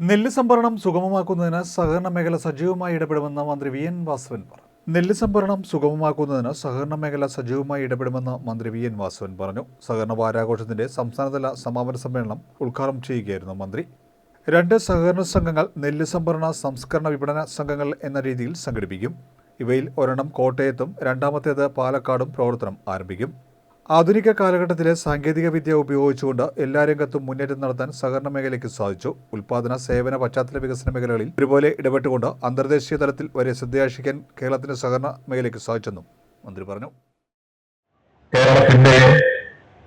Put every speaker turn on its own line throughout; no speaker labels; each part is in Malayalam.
നെല്ല് സംഭരണം സുഗമമാക്കുന്നതിന് സഹകരണ മേഖല സജീവമായി ഇടപെടുമെന്ന് മന്ത്രി വി എൻ വാസവൻ പറഞ്ഞു. നെല്ല് സംഭരണം സുഗമമാക്കുന്നതിന് സഹകരണ മേഖല സജീവമായി ഇടപെടുമെന്ന് മന്ത്രി വി എൻ വാസവൻ പറഞ്ഞു. സഹകരണ വാരാഘോഷത്തിന്റെ സംസ്ഥാനതല സമാപന സമ്മേളനം ഉദ്ഘാടനം ചെയ്യുകയായിരുന്നു മന്ത്രി. രണ്ട് സഹകരണ സംഘങ്ങൾ നെല്ല് സംഭരണ സംസ്കരണ വിപണന സംഘങ്ങൾ എന്ന രീതിയിൽ സംഘടിപ്പിക്കും. ഇവയിൽ ഒരെണ്ണം കോട്ടയത്തും രണ്ടാമത്തേത് പാലക്കാടും പ്രവർത്തനം ആരംഭിക്കും. ആധുനിക കാലഘട്ടത്തിലെ സാങ്കേതിക വിദ്യ ഉപയോഗിച്ചുകൊണ്ട് എല്ലാ രംഗത്തും മുന്നേറ്റം നടത്താൻ സഹകരണ മേഖലയ്ക്ക് സാധിച്ചു. ഉൽപാദന സേവന പശ്ചാത്തല വികസന മേഖലകളിൽ ഒരുപോലെ ഇടപെട്ടുകൊണ്ട് അന്തർദേശീയ തലത്തിൽ വരെ ശ്രദ്ധയാർഷിക്കാൻ കേരളത്തിന്റെ സഹകരണ മേഖലയ്ക്ക് സാധിച്ചെന്നും മന്ത്രി പറഞ്ഞു.
കേരളത്തിന്റെ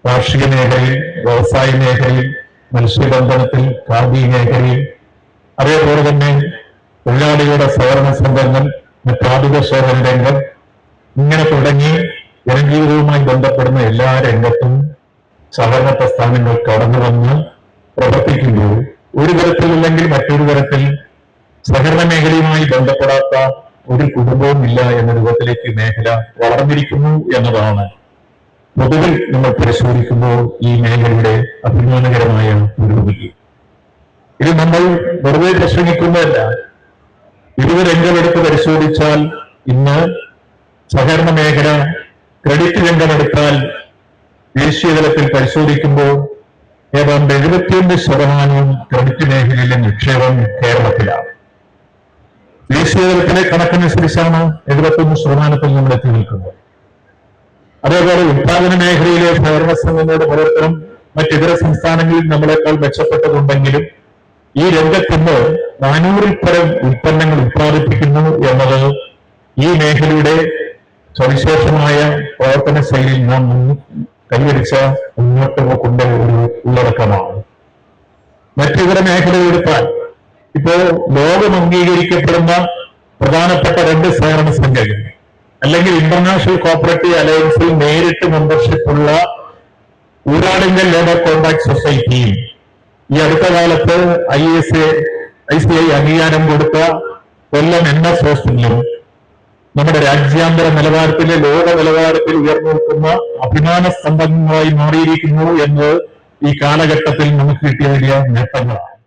കാർഷിക മേഖലയിൽ വ്യവസായ മേഖലയിൽ മത്സ്യബന്ധനത്തിൽ ഖാദി മേഖലയിൽ അതേപോലെ തന്നെ തൊഴിലാളികളുടെ സഹകരണ സംഘങ്ങൾ മറ്റാധിക സേവന രംഗം ഇങ്ങനെ തുടങ്ങി എല്ലാ രംഗത്തും സഹകരണ പ്രസ്ഥാനങ്ങൾ കടന്നു വന്ന് പ്രവർത്തിക്കുമ്പോൾ ഒരു തരത്തിലല്ലെങ്കിൽ മറ്റൊരു തരത്തിൽ സഹകരണ മേഖലയുമായി ബന്ധപ്പെടാത്ത ഒരു കുടുംബവും ഇല്ല എന്ന രൂപത്തിലേക്ക് മേഖല വളർന്നിരിക്കുന്നു എന്നതാണ്. പൊതുവിൽ നമ്മൾ പരിശോധിക്കുമ്പോൾ ഈ മേഖലയുടെ അഭിമാനകരമായ പുരോഗതി ഇത് നമ്മൾ വെറുതെ പ്രസംഗിക്കുന്നതല്ല ഇരുപത് രംഗമെടുത്ത് പരിശോധിച്ചാൽ ഇന്ന് സഹകരണ മേഖല ക്രെഡിറ്റ് രംഗമെടുത്താൽ ദേശീയ തലത്തിൽ പരിശോധിക്കുമ്പോൾ ഏതാണ്ട് എഴുപത്തിയൊന്ന് ശതമാനവും ക്രെഡിറ്റ് മേഖലയിലെ നിക്ഷേപം കേരളത്തിലാണ്. ദേശീയതലത്തിലെ കണക്കനുസരിച്ചാണ് എഴുപത്തൊന്ന് ശതമാനത്തിൽ നമ്മൾ എത്തി നിൽക്കുന്നത്. അതേപോലെ ഉത്പാദന മേഖലയിലെ സഹകരണ സംഘങ്ങളുടെ പ്രവർത്തനം മറ്റിതര സംസ്ഥാനങ്ങളിൽ നമ്മളെക്കാൾ മെച്ചപ്പെട്ടതുണ്ടെങ്കിലും ഈ രംഗത്തിന്ന് നാനൂറിൽ പരം ഉൽപ്പന്നങ്ങൾ ഉത്പാദിപ്പിക്കുന്നു എന്നത് ഈ മേഖലയുടെ സവിശേഷമായ പ്രവർത്തന ശൈലിയിൽ നാം കൈവരിച്ച മുന്നോട്ട് പോക്കുന്ന ഒരു ഉള്ളടക്കമാണ്. മറ്റിതര മേഖലയെടുത്താൽ ഇപ്പോ ലോകം അംഗീകരിക്കപ്പെടുന്ന പ്രധാനപ്പെട്ട രണ്ട് സഹകരണ സംഘങ്ങൾ. അല്ലെങ്കിൽ ഇന്റർനാഷണൽ കോപ്പറേറ്റീവ് അലയൻസിൽ നേരിട്ട് മെമ്പർഷിപ്പ് ഉള്ള ഊരാളിങ്കൽ ലേബർ കോൺട്രാക്ട് സൊസൈറ്റിയും ഈ അടുത്ത കാലത്ത് I S A I C I അംഗീകാരം കൊടുത്ത കൊല്ലം എൻ എസ് ഹോസ്പിറ്റലും നമ്മുടെ രാജ്യാന്തര നിലവാരത്തിലെ ലോക നിലവാരത്തിൽ ഉയർന്നു നിൽക്കുന്ന അഭിമാന സ്തംഭങ്ങളായി മാറിയിരിക്കുന്നു എന്ന് ഈ കാലഘട്ടത്തിൽ നമുക്ക് കിട്ടിയ വലിയ നേട്ടങ്ങളാണ്.